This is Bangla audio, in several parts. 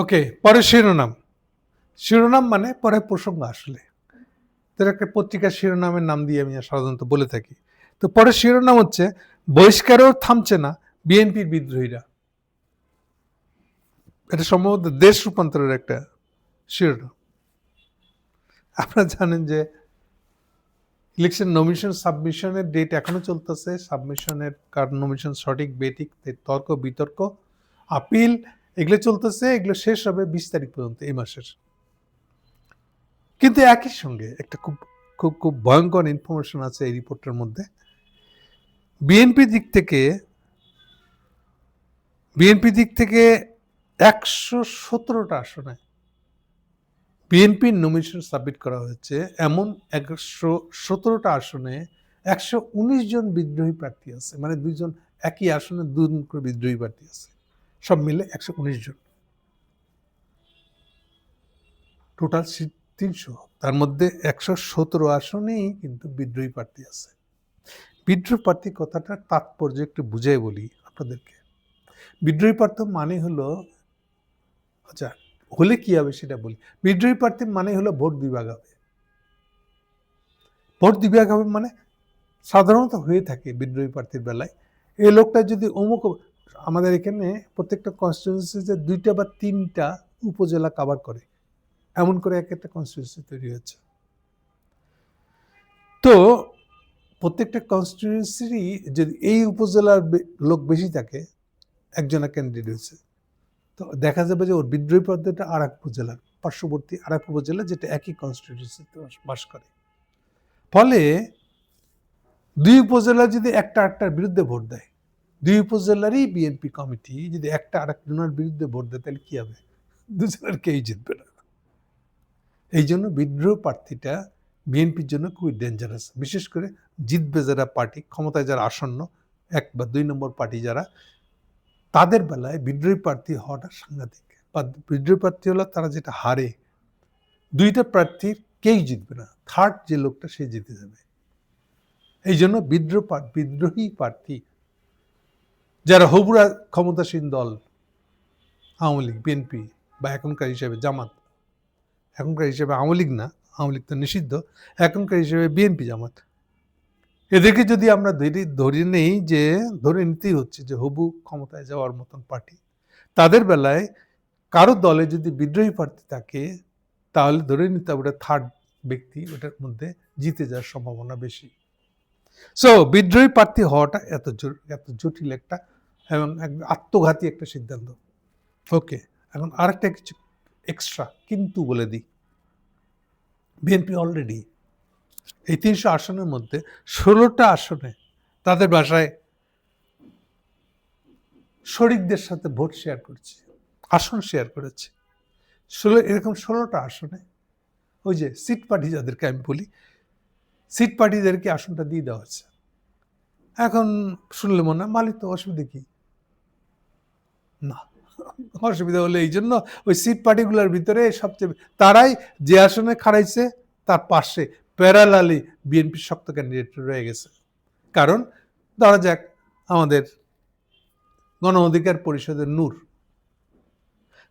ওকে, পরে শিরোনাম। শিরোনাম মানে পরে প্রসঙ্গ আসলে। একটা পত্রিকার শিরোনামের নাম দিয়ে আমি সাধারণত বলে থাকি। তো পরে শিরোনাম হচ্ছে, বহিষ্কারও থামছে না বিএনপির বিদ্রোহীরা। এটা সম্ভবত দেশ রূপান্তরের একটা শিরোনাম। আপনারা জানেন যে ইলেকশন নমিশন সাবমিশনের ডেট এখনও চলতেছে। সাবমিশনের কার নমিশন সঠিক, বেঠিক তর্ক, বিতর্ক আপিল এগুলো চলতেছে, এগুলো শেষ হবে বিশ তারিখ পর্যন্ত, এই মাসের। কিন্তু একই সঙ্গে একটা খুব খুব খুব ভয়ঙ্কর ইনফরমেশন আছে এই রিপোর্টের মধ্যে। বিএনপি দিক থেকে বিএনপি দিক থেকে একশো সতেরোটা আসনে বিএনপির নমিনেশন সাবমিট করা হয়েছে। এমন একশো সতেরোটা আসনে একশো উনিশ জন বিদ্রোহী প্রার্থী আছে। মানে দুইজন একই আসনে দুজন করে বিদ্রোহী প্রার্থী আছে। সব মিলে একশো উনিশ জন। টোটাল তিনশো। তার মধ্যে একশো সতেরো আসনেই কিন্তু বিদ্রোহী প্রার্থী আছে। বিদ্রোহী প্রার্থী কথাটা তাৎপর্য একটু বুঝাই বলি আপনাদেরকে। বিদ্রোহী প্রার্থী মানে হলো আচ্ছা হলে কি হবে সেটা বলি। বিদ্রোহী প্রার্থী মানে হলো ভোট বিভাগ হবে। ভোট বিভাগ হবে মানে সাধারণত হয়ে থাকে বিদ্রোহী প্রার্থীর বেলায়। এই লোকটা যদি অমুক আমাদের এখানে প্রত্যেকটা কনস্টিটিউন্সিতে দুইটা বা তিনটা উপজেলা কাভার করে। এমন করে এক একটা কনস্টিটিউন্সি তৈরি হচ্ছে তো প্রত্যেকটা কনস্টিটিউন্সিরই যদি এই উপজেলার লোক বেশি থাকে একজনা ক্যান্ডিডেট হয়েছে। তো দেখা যাবে যে ওর বিদ্রোহী পদ্ধতিটা আর এক উপজেলার, পার্শ্ববর্তী আর এক উপজেলা যেটা একই কনস্টিটিউন্সিতে বাস করে। ফলে দুই উপজেলা যদি একটা আটটার বিরুদ্ধে ভোট দেয় দুই উপজেলারই বিএনপি কমিটি যদি একটা আর একজনের বিরুদ্ধে ভোট দেয়, তাহলে কি হবে? দুজনের কেউই জিতবে না। এই জন্য বিদ্রোহ প্রার্থীটা বিএনপির জন্য খুবই ডেঞ্জারাস বিশেষ করে জিতবে যারা পার্টি, ক্ষমতায় যারা আসন্ন, এক বা দুই নম্বর পার্টি যারা, তাদের বেলায় বিদ্রোহী প্রার্থী হওয়াটা সাংঘাতিক। বা বিদ্রোহী প্রার্থী হলো তারা যেটা হারে, দুইটা প্রার্থীর কেই জিতবে না। থার্ড যে লোকটা, সে জিতে যাবে। এই জন্য বিদ্রোহ বিদ্রোহী প্রার্থী যারা হবুরা ক্ষমতাসীন দল, আওয়ামী লীগ বিএনপি বা এখনকার হিসেবে জামাত, এখনকার হিসেবে আওয়ামী লীগ না, আওয়ামী লীগ তো নিষিদ্ধ, এখনকার হিসেবে বিএনপি জামাত। এদেরকে যদি আমরা ধরে ধরে নেই যে, ধরে নিতেই হচ্ছে যে, হবু ক্ষমতায় যাওয়ার মতন পার্টি। তাদের বেলায় কারও দলে যদি বিদ্রোহী প্রার্থী থাকে, তাহলে ধরে নিতে হবে ওটা থার্ড ব্যক্তি, ওটার মধ্যে জিতে যাওয়ার সম্ভাবনা বেশি। সো বিদ্রোহী প্রার্থী হওয়াটা এত এত জটিল একটা এবং আত্মঘাতী একটা সিদ্ধান্ত। ওকে, এখন আরেকটা কিছু এক্সট্রা কিন্তু বলে দিই। বিএনপি অলরেডি এই তিনশো আসনের মধ্যে ষোলোটা আসনে তাদের বাসায় শরিকদের সাথে ভোট শেয়ার করছে, আসন শেয়ার করেছে। ষোলো, এরকম ষোলোটা আসনে ওই যে সিট পার্টি যাদেরকে আমি বলি সিট পার্টিদেরকে আসনটা দিয়ে দেওয়া হচ্ছে। এখন শুনলে মনে হয় মালিক তো অসুবিধে কি? না। অসুবিধা হলে এই জন্য ওই সিট পার্টিগুলোর ভিতরে সবচেয়ে তারাই যে আসনে খাড়াইছে, তার পাশে প্যারালালি বিএনপি শক্ত ক্যান্ডিডেট রয়ে গেছে। কারণ ধরা যাক আমাদের গণ অধিকার পরিষদের নূর।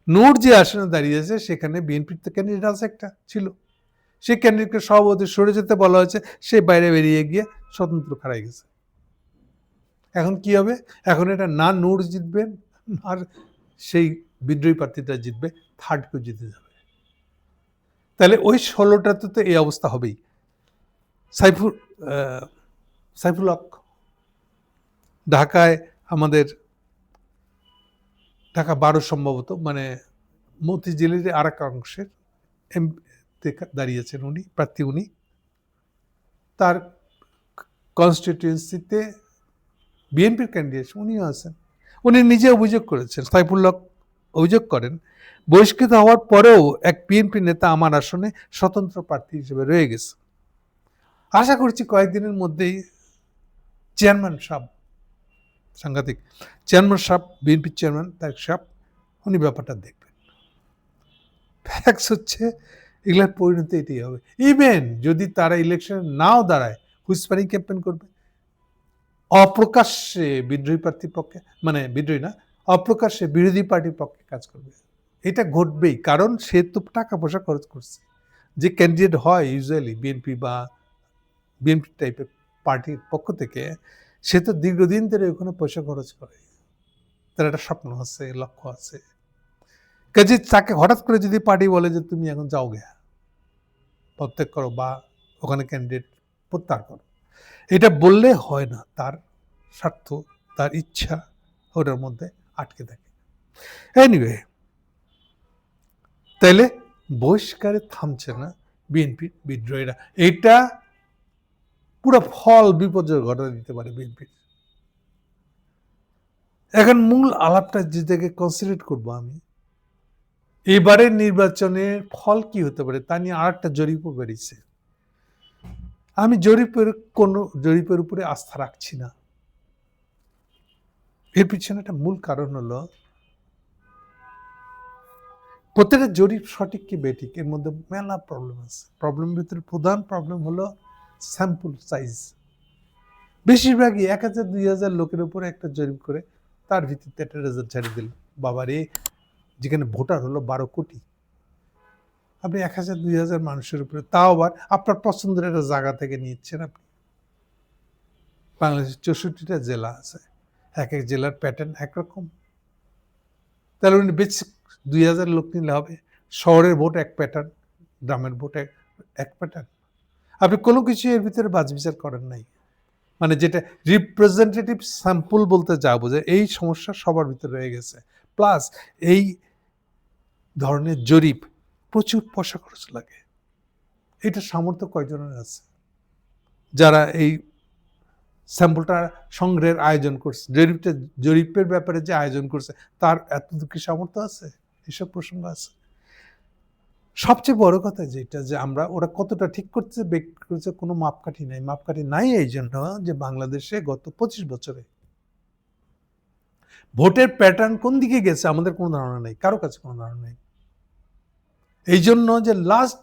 নূর যে আসনে দাঁড়িয়েছে সেখানে বিএনপির তো ক্যান্ডিডেট আছে একটা, ছিল। সেই ক্যান্ডিডেটকে সভাপতি সরে যেতে বলা হয়েছে, সে বাইরে বেরিয়ে গিয়ে স্বতন্ত্র খাড়াই গেছে। এখন কি হবে? এখন এটা না নূর জিতবেন আর সেই বিদ্রোহী প্রার্থীটা জিতবে থার্ড কেউ জিতে যাবে। তাহলে ওই ষোলোটাতে তো এই অবস্থা হবেই। সাইফুল সাইফুল হক, ঢাকায় আমাদের, ঢাকা বারো সম্ভবত মানে মতিঝিলের আর এক অংশের এম দাঁড়িয়েছেন উনি, প্রার্থী উনি। তার কনস্টিটিউয়েন্সিতে বিএনপির ক্যান্ডিডেট উনিও আছেন। উনি নিজে অভিযোগ করেছেন সাইফুল হক অভিযোগ করেন, বহিষ্কৃত হওয়ার পরেও এক বিএনপি নেতা আমার আসনে স্বতন্ত্র প্রার্থী হিসেবে রয়ে গেছে। আশা করছি কয়েকদিনের মধ্যেই চেয়ারম্যান সাহেব সাংঘাতিক চেয়ারম্যান সাহেব বিএনপির চেয়ারম্যান তার সাহেব উনি ব্যাপারটা দেখবেন। ফ্যাক্স হচ্ছে এগুলার পরিণতি এটাই হবে। ইভেন যদি তারা ইলেকশনে নাও দাঁড়ায় হুইসপারিং ক্যাম্পেন করবে অপ্রকাশ্যে বিদ্রোহী প্রার্থীর পক্ষে মানে বিদ্রোহী না, অপ্রকাশ্যে বিরোধী পার্টির পক্ষে কাজ করবে। এটা ঘটবেই, কারণ সে তো টাকা পয়সা খরচ করছে। যে ক্যান্ডিডেট হয় ইউজুয়ালি বিএনপি বা বিএনপি টাইপের পার্টির পক্ষ থেকে, সে তো দীর্ঘদিন ধরে ওখানে পয়সা খরচ করে। তার একটা স্বপ্ন আছে, লক্ষ্য আছে। কাজে তাকে হঠাৎ করে যদি পার্টি বলে যে, তুমি এখন যাও গে প্রত্যেক করো বা ওখানে ক্যান্ডিডেট প্রত্যাহার করো। এটা বললে হয় না, তার স্বার্থ, তার ইচ্ছা ওটার মধ্যে আটকে থাকে। এনিওয়ে তাইলে বহিষ্কারে থামছে না বিএনপির বিদ্রোহীরা। এটা পুরো ফল বিপর্যয় ঘটনা দিতে পারে বিএনপির এখন মূল আলাপটা যে জায়গায় কনসিডার করব আমি, এবারের নির্বাচনের ফল কি হতে পারে তা নিয়ে আর একটা জরিপও বেরিয়েছে। আমি জরিপের কোন, জরিপের উপরে আস্থা রাখছি না। এর পিছনে একটা মূল কারণ হলো, প্রত্যেকটা জরিপ সঠিক কি বেঠিক, এর মধ্যে মেলা প্রবলেম আছে। প্রবলেমের ভিতরে প্রধান প্রবলেম হলো স্যাম্পল সাইজ বেশিরভাগই এক হাজার, দুই হাজার লোকের উপরে একটা জরিপ করে, তার ভিত্তিতে একটা রেজাল্ট ছাড়িয়ে দিল। বাবারে, যেখানে ভোটার হলো বারো কোটি। আপনি এক হাজার, দুই হাজার মানুষের উপরে। তাও আবার আপনার পছন্দের একটা জায়গা থেকে নিচ্ছেন আপনি। বাংলাদেশের চৌষট্টিটা জেলা আছে। এক এক জেলার প্যাটার্ন একরকম। তাহলে উনি বেসিক দুই হাজার লোক নিলে হবে। শহরের ভোট এক প্যাটার্ন গ্রামের ভোট এক এক প্যাটার্ন আপনি কোনো কিছু এর ভিতরে বাজ বিচার করেন নাই। মানে যেটা রিপ্রেজেন্টেটিভ স্যাম্পল বলতে যা বোঝায়, এই সমস্যা সবার ভিতরে রয়ে গেছে। প্লাস এই ধরনের জরিপ প্রচুর পয়সা খরচ লাগে। এটা সামর্থ্য কয়জনের আছে? যারা এই স্যাম্পলটা সংগ্রহের আয়োজন করছে, জরিপটা, জরিপের ব্যাপারে যে আয়োজন করছে, তার এতটুকু সামর্থ্য আছে? এসব প্রসঙ্গ আছে। সবচেয়ে বড় কথা যেটা, যে আমরা, ওরা কতটা ঠিক করছে, বেক করছে, কোনো মাপকাঠি নাই। মাপকাঠি নাই এই জন্য যে বাংলাদেশে গত পঁচিশ বছরে ভোটের প্যাটার্ন কোন দিকে গেছে, আমাদের কোনো ধারণা নেই, কারও কাছে কোনো ধারণা নেই। এই জন্য যে লাস্ট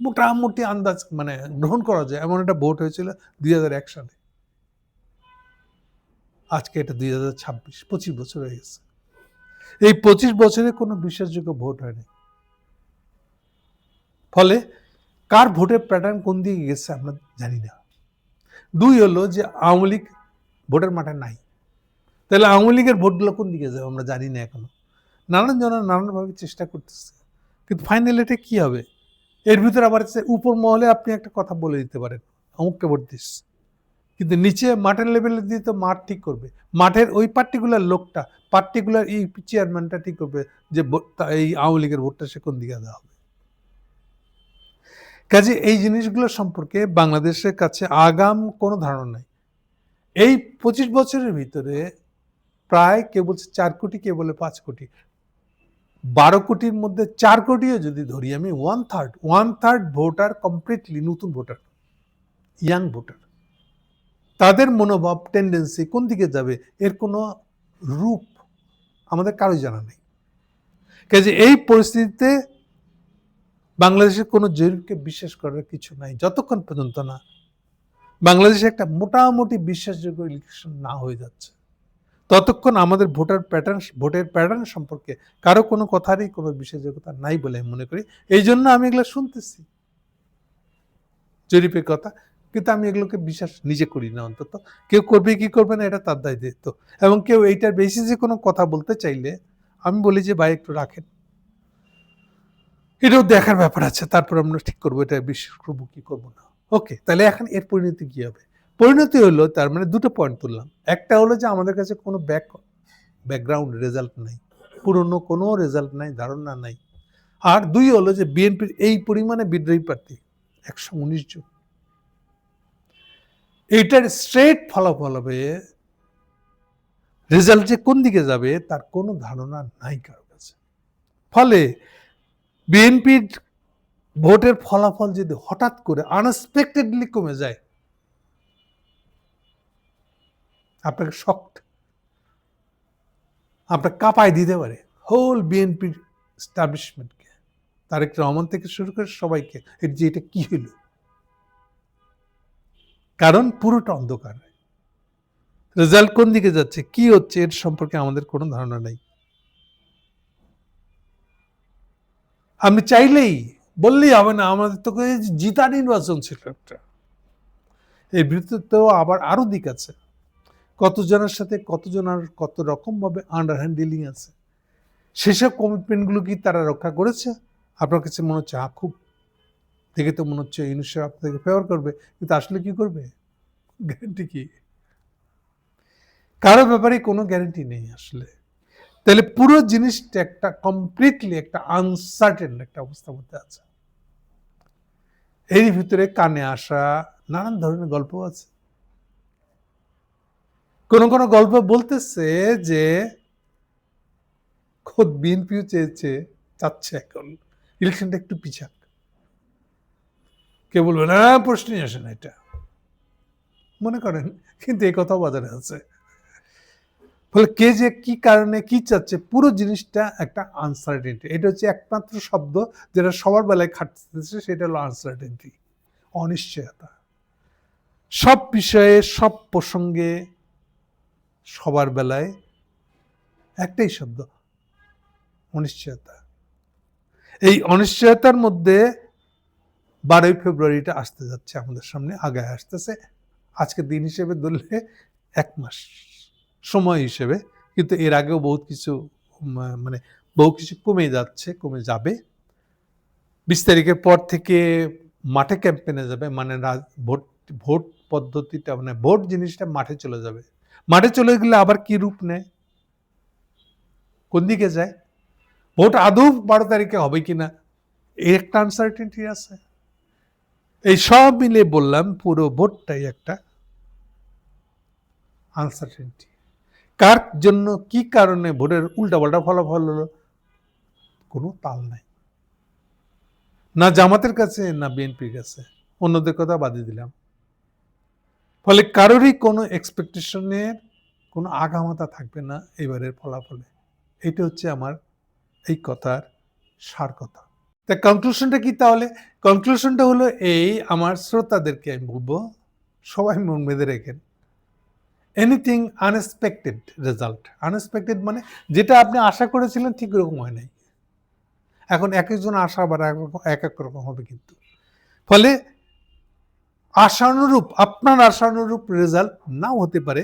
মোটামুটি আন্দাজ মানে গ্রহণ করা যায়, এমন একটা ভোট হয়েছিল দুই এক সালে। আজকে এটা দুই হাজার ছাব্বিশ, পঁচিশ বছর হয়ে গেছে। এই পঁচিশ বছরে কোনো বিশ্বাসযোগ্য ভোট হয়নি। ফলে কার ভোটের প্যাটার্ন কোন দিকে গেছে আমরা জানি না। দুই হলো যে আওয়ামী লীগ ভোটের মাঠে নাই। তাহলে আওয়ামী লীগের ভোটগুলো কোন দিকে যাবে আমরা জানি না এখনও। নানান জন নানানভাবে চেষ্টা করতেছে। কিন্তু ফাইনাল এটা কি হবে? এর ভিতরে আবার উপর মহলে আপনি একটা কথা বলে দিতে পারেন। অমুককে ভোট দিস। কিন্তু নিচে মাঠের লেভেলে দিয়ে তো মাঠ ঠিক করবে। মাঠের ওই পার্টিকুলার লোকটা পার্টিকুলার এই চেয়ারম্যানটা ঠিক করবে যে এই আওয়ামী লীগের ভোটটা সে কোন দিকে দেওয়া হবে। কাজে এই জিনিসগুলো সম্পর্কে বাংলাদেশের কাছে আগাম কোনো ধারণা নাই। এই পঁচিশ বছরের ভিতরে প্রায় কেউ বলছে চার কোটি কে বলে পাঁচ কোটি বারো কোটির মধ্যে চার কোটিও যদি ধরি, আমি one third one third voter completely নতুন ভোটার ইয়াং ভোটার তাদের মনোভাব টেন্ডেন্সি কোন দিকে যাবে, এর কোনো রূপ আমাদের কারোই জানা নেই। কাজে এই পরিস্থিতিতে বাংলাদেশের কোনো জরিপকে বিশ্বাস করার কিছু নাই, যতক্ষণ পর্যন্ত না বাংলাদেশে একটা মোটামুটি বিশ্বাসযোগ্য ইলেকশন না হয়ে যাচ্ছে। ততক্ষণ আমাদের ভোটার প্যাটার্ন ভোটের প্যাটার্ন সম্পর্কে কারও কোনো কথারই কোনো বিশ্বাসযোগ্যতা নাই বলে আমি মনে করি। এই জন্য আমি এগুলো শুনতেছি। জরিপের কথা। কিন্তু আমি এগুলোকে বিশ্বাস নিজে করি না অন্তত। কেউ করবে কি করবে না এটা তার দায়িত্ব। এবং কেউ এইটার বেসিসে কোনো কথা বলতে চাইলে আমি বলি যে, ভাই, একটু রাখেন। এটাও দেখার ব্যাপার আছে। তারপর আমরা ঠিক করব। এটা বিশ্বাস করব কি করব না। ওকে তাহলে এখন এর পরিণতি কি হবে? পরিণতি হলো, তার মানে দুটো পয়েন্ট তুললাম। একটা হলো যে আমাদের কাছে কোনো ব্যাক ব্যাকগ্রাউন্ড রেজাল্ট নাই, পুরনো কোনো রেজাল্ট নাই, ধারণা নাই। আর দুই হলো যে বিএনপির এই পরিমাণে বিদ্রোহী প্রার্থী, একশো উনিশ জন। এইটার স্ট্রেট ফলাফল হবে রেজাল্ট যে কোন দিকে যাবে, তার কোনো ধারণা নাই কারও কাছে। ফলে বিএনপির ভোটের ফলাফল যদি হঠাৎ করে আনএক্সপেক্টেডলি কমে যায় আপনাকে শক্ত আপনাকে কাঁপায় দিতে পারে। হোল বিএনপির স্টাবলিশমেন্টকে তারেক রহমান থেকে শুরু করে সবাইকে, এর যে এটা কি হলো? কারণ পুরোটা অন্ধকার রেজাল্ট কোন দিকে যাচ্ছে, কি হচ্ছে, এর সম্পর্কে আমাদের কোনো ধারণা নাই। আমি চাইলেই, বললেই হবে না, আমাদের তো জিতা নির্বাচন ছিল একটা। এর ভিতরে তো আবার আরও দিক আছে। কতজনের সাথে কতজনের কত রকম ভাবে আন্ডারহ্যান্ড ডিলিং আছে? সেসব কমিটমেন্টগুলো কি তারা রক্ষা করেছে? আপনার কাছে মনে হচ্ছে হা খুব দেখে তো মনে হচ্ছে ইউনিসেফ আপনাকে ফেভার করবে। কিন্তু আসলে কি করবে? গ্যারেন্টি কি? কারও ব্যাপারে কোনো গ্যারেন্টি নেই আসলে। তাহলে পুরো জিনিসটা একটা কমপ্লিটলি একটা আনসার্টেন একটা অবস্থার মধ্যে আছে। এর ভিতরে কানে আসা নানান ধরনের গল্প আছে। কোন কোন গল্প বলতেছে যে খোদ বিএনপিও চেয়েছে, চাচ্ছে এখন। ইলেকশনটা একটু পিছাক। কে বলবে, না, প্রশ্নই আসে না এটা। মনে করেন, কিন্তু এই কথাও বাজারে আছে। ফলে কে যে কি কারণে কি চাচ্ছে, পুরো জিনিসটা একটা আনসার্টেনটি এটা হচ্ছে একমাত্র শব্দ যেটা সবার বেলায় খাটতেছে, সেটা হলো আনসার্টেনটি অনিশ্চয়তা। সব বিষয়ে, সব প্রসঙ্গে সবার বেলায় একটাই শব্দ, অনিশ্চয়তা। এই অনিশ্চয়তার মধ্যে বারোই ফেব্রুয়ারিটা আসতে যাচ্ছে আমাদের সামনে, আগায় আসতেছে। আজকে দিন হিসেবে ধরলে এক মাস সময় হিসেবে, কিন্তু এর আগেও বহুত কিছু মানে বহু কিছু কমে যাচ্ছে, কমে যাবে। বিশ তারিখের পর থেকে মাঠে ক্যাম্পেনে যাবে মানে ভোট ভোট পদ্ধতিটা মানে ভোট জিনিসটা মাঠে চলে যাবে। মাঠে চলে গেলে আবার কি রূপ নেয়? কোন দিকে যায়? ভোট আদৌ বারো তারিখে হবে কিনা এই একটা আনসার্টেনটি আছে। এই সব মিলে বললাম, পুরো ভোটটাই একটা আনসার্টেনটি কার জন্য, কি কারণে ভোটের উল্টাপাল্টা ফলাফল হলো, কোনো তাল নাই। না জামাতের কাছে, না বিএনপির কাছে। অন্যদের কথা বাদে দিলাম। ফলে কারোরই কোনো এক্সপেকটেশনের কোনো আগামাতা থাকবে না এবারের ফলাফলে। এটা হচ্ছে আমার এই কথার সার কথা। তা কনক্লুশনটা কি তাহলে? কনক্লুশনটা হলো এই, আমার শ্রোতাদেরকে আমি বলব, সবাই মন বেঁধে রেখেন। এনিথিং আনএক্সপেক্টেড রেজাল্ট আনএক্সপেক্টেড মানে যেটা আপনি আশা করেছিলেন ঠিক রকম হয় নাই। এখন এক একজন আশা আবার এক এক রকম হবে কিন্তু। ফলে আশানুরূপ, আপনার আশানুরূপ রেজাল্ট নাও হতে পারে।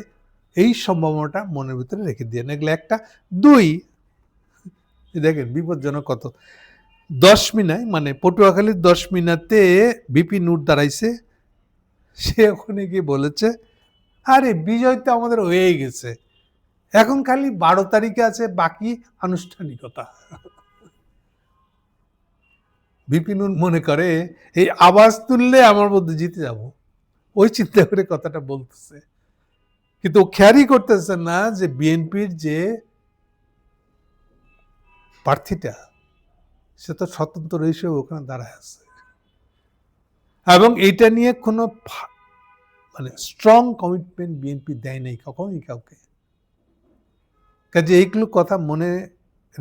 এই সম্ভাবনাটা মনের ভিতরে রেখে দিয়ে এগুলো একটা, দুই দেখেন বিপজ্জনক কত। দশ মিনায় মানে পটুয়াখালীর দশ মিনাতে বিপি নূর দাঁড়াইছে। সে ওখানে গিয়ে বলেছে, আরে, বিজয় তো আমাদের হয়ে গেছে। এখন খালি বারো তারিখে আছে, বাকি আনুষ্ঠানিকতা। বিপিনুর মনে করে, এই আওয়াজ তুললে আমার মধ্যে জিতে যাব। ওই চিন্তা করে কথাটা বলতেছে। কিন্তু ও খেয়ালই করতেছে না যে বিএনপির যে প্রার্থীটা, সে তো স্বতন্ত্র হিসেবে ওখানে দাঁড়ায় আছে। এবং এটা নিয়ে কোনো মানে স্ট্রং কমিটমেন্ট বিএনপি দেয় নাই কখনই কাউকে। কাজে এইগুলো কথা মনে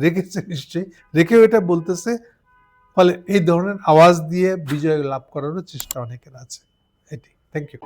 রেখেছে নিশ্চয়ই। রেখেও এটা বলতেছে ফলে এই ধরনের আওয়াজ দিয়ে বিজয় লাভ করারও চেষ্টা অনেকের আছে। এটি। Thank you